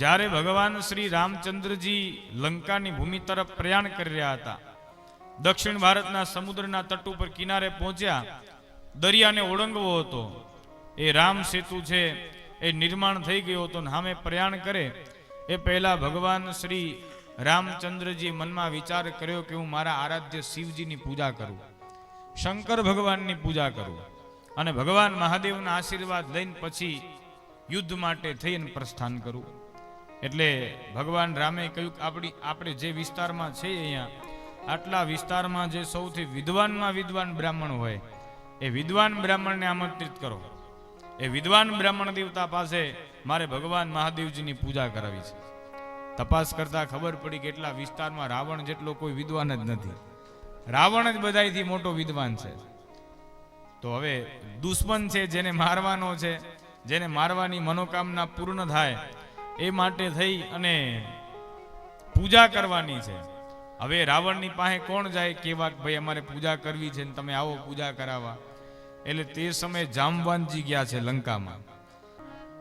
જ્યારે ભગવાન શ્રી રામચંદ્રજી લંકાની ભૂમિ તરફ પ્રયાણ કરી રહ્યા હતા, દક્ષિણ ભારતના સમુદ્રના તટ ઉપર કિનારે પહોંચ્યા, દરિયાને ઓળંગવો હતો. એ રામ સેતુ છે, એ નિર્માણ થઈ ગયો હતો ને પ્રયાણ કરે, એ પહેલા ભગવાન શ્રી રામચંદ્રજી મનમાં વિચાર કર્યો કે હું મારા આરાધ્ય શિવજીની પૂજા કરું, શંકર ભગવાનની પૂજા કરું અને ભગવાન મહાદેવના આશીર્વાદ લઈને પછી યુદ્ધ માટે થઈને પ્રસ્થાન કરું. એટલે ભગવાન રામે કહ્યું કે આપણી આપણે જે વિસ્તારમાં છે અહીંયા, આટલા વિસ્તારમાં જે સૌથી વિદ્વાનમાં વિદ્વાન બ્રાહ્મણ હોય, એ વિદ્વાન બ્રાહ્મણને આમંત્રિત કરો. એ વિદ્વાન બ્રાહ્મણ દેવતા પાસે મારે ભગવાન મહાદેવજીની પૂજા કરાવી છે. તપાસ કરતા ખબર પડી કે એટલા વિસ્તારમાં રાવણ જેટલો કોઈ વિદ્વાન જ નથી. રાવણ જ બધાયથી મોટો વિદ્વાન છે. તો હવે દુશ્મન છે જેને મારવાનો છે, જેને મારવાની મનોકામના પૂર્ણ થાય એ માટે થઈ અને પૂજા કરવાની છે. હવે રાવણની પાસે કોણ જાય કેવા ભાઈ, અમારે પૂજા કરવી છે ને તમે આવો પૂજા કરાવવા. એટલે તે સમયે જામવાનજી ગયા છે લંકામાં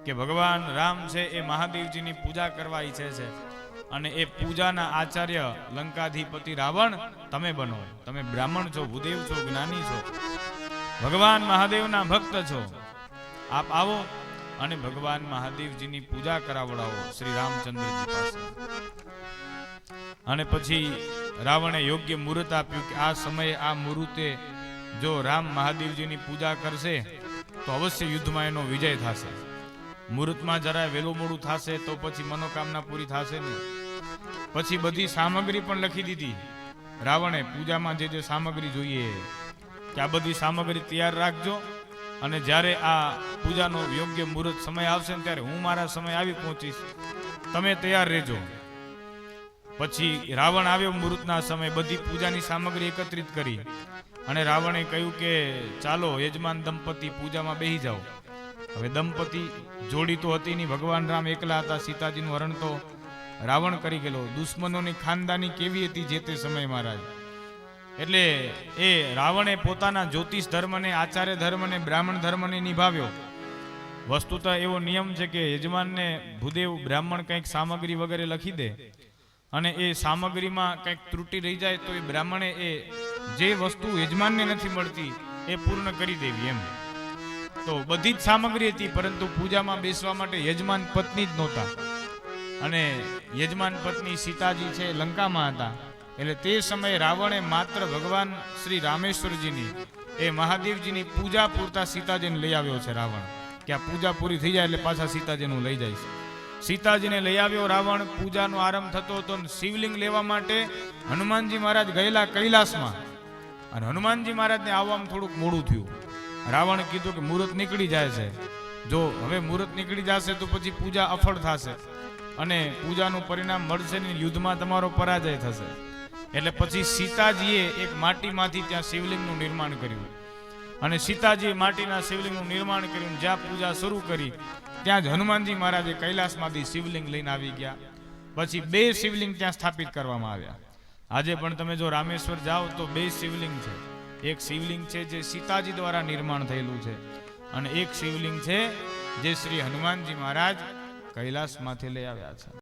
કે ભગવાન રામ છે એ મહાદેવજીની પૂજા કરવા ઈચ્છે છે અને એ પૂજાના આચાર્ય લંકાધિપતિ રાવણ, તમે બનો, તમે બ્રાહ્મણ છો, ભૂદેવ છો, જ્ઞાની છો, ભગવાન મહાદેવના ભક્ત છો, આપ આવો અને ભગવાન મહાદેવજીની પૂજા કરાવડાવો શ્રી રામચંદ્રજી પાસે. અને પછી રાવણે યોગ્ય મુહૂર્ત આપ્યું કે આ સમયે આ મુહૂર્તે જો રામ મહાદેવજીની પૂજા કરશે, તો અવશ્ય યુદ્ધમાં એનો વિજય થશે. મુહૂર્તમાં જરાય વેલું મોડું થશે તો પછી મનોકામના પૂરી થશે નહીં. પછી બધી સામગ્રી પણ લખી દીધી. રાવણે પૂજામાં જે જે સામગ્રી જોઈએ, કે આ બધી સામગ્રી તૈયાર રાખજો. અને જ્યારે આ પૂજાનો યોગ્ય મુહૂર્ત સમય આવશે ને ત્યારે હું મારા સમય આવી પહોંચીશ. તમે તૈયાર રહેજો. પછી રાવણ આવ્યો મુહૂર્તના સમય બધી પૂજાની સામગ્રી એકત્રિત કરી અને રાવણે કહ્યું કે ચાલો યજમાન દંપતી પૂજામાં બેહી જાઓ. હવે દંપતી જોડી તો હતી નહીં, ભગવાન રામ એકલા હતા, સીતાજીનું હરણ તો રાવણ કરી ગયેલો. દુશ્મનોની ખાનદાની કેવી હતી જે તે સમય, મહારાજ? એટલે એ રાવણે પોતાના જ્યોતિષ ધર્મને, આચાર્ય ધર્મને, બ્રાહ્મણ ધર્મને નિભાવ્યો. વસ્તુતઃ એવો નિયમ છે કે યજમાનને ભૂદેવ બ્રાહ્મણ કંઈક સામગ્રી વગેરે લખી દે અને એ સામગ્રીમાં કંઈક ત્રુટિ રહી જાય તો એ બ્રાહ્મણે એ જે વસ્તુ યજમાનને નથી મળતી એ પૂર્ણ કરી દેવી એમ. તો બધી જ સામગ્રી હતી, પરંતુ પૂજામાં બેસવા માટે યજમાન પત્ની જ નહોતા. અને યજમાન પત્ની સીતાજી છે લંકામાં હતા. એટલે તે સમયે રાવણે માત્ર ભગવાન શ્રી રામેશ્વરજીની એ મહાદેવજીની પૂજા પૂરતા સીતાજીને લઈ આવ્યો છે રાવણ. કે આ પૂજા પૂરી થઈ જાય એટલે પાછા સીતાજીનું લઈ જાય છે. સીતાજીને લઈ આવ્યો, રાવણ પૂજાનો આરંભ થતો હતો શિવલિંગ લેવા માટે હનુમાનજી મહારાજ ગયેલા કૈલાસમાં. અને હનુમાનજી મહારાજને આવવામાં થોડુંક મોડું થયું. રાવણ કીધું કે મુહૂર્ત નીકળી જાય છે. જો હવે મુહૂર્ત નીકળી જશે તો પછી પૂજા અફળ થશે. અને પૂજાનું પરિણામ મળશે ને યુદ્ધમાં તમારો પરાજય થશે. એટલે પછી સીતાજીએ એક માટીમાંથી ત્યાં શિવલિંગનું નિર્માણ કર્યું. અને સીતાજી માટીના શિવલિંગનું નિર્માણ કર્યું જ્યાં પૂજા શરૂ કરી, ત્યાં જ હનુમાનજી મહારાજે કૈલાસમાંથી શિવલિંગ લઈને આવી ગયા. પછી બે શિવલિંગ ત્યાં સ્થાપિત કરવામાં આવ્યા. આજે પણ તમે જો રામેશ્વર જાઓ તો બે શિવલિંગ છે. એક શિવલિંગ છે જે સીતાજી દ્વારા નિર્માણ થયેલું છે અને એક શિવલિંગ છે જે શ્રી હનુમાનજી મહારાજ કૈલાસમાંથી લઈ આવ્યા છે.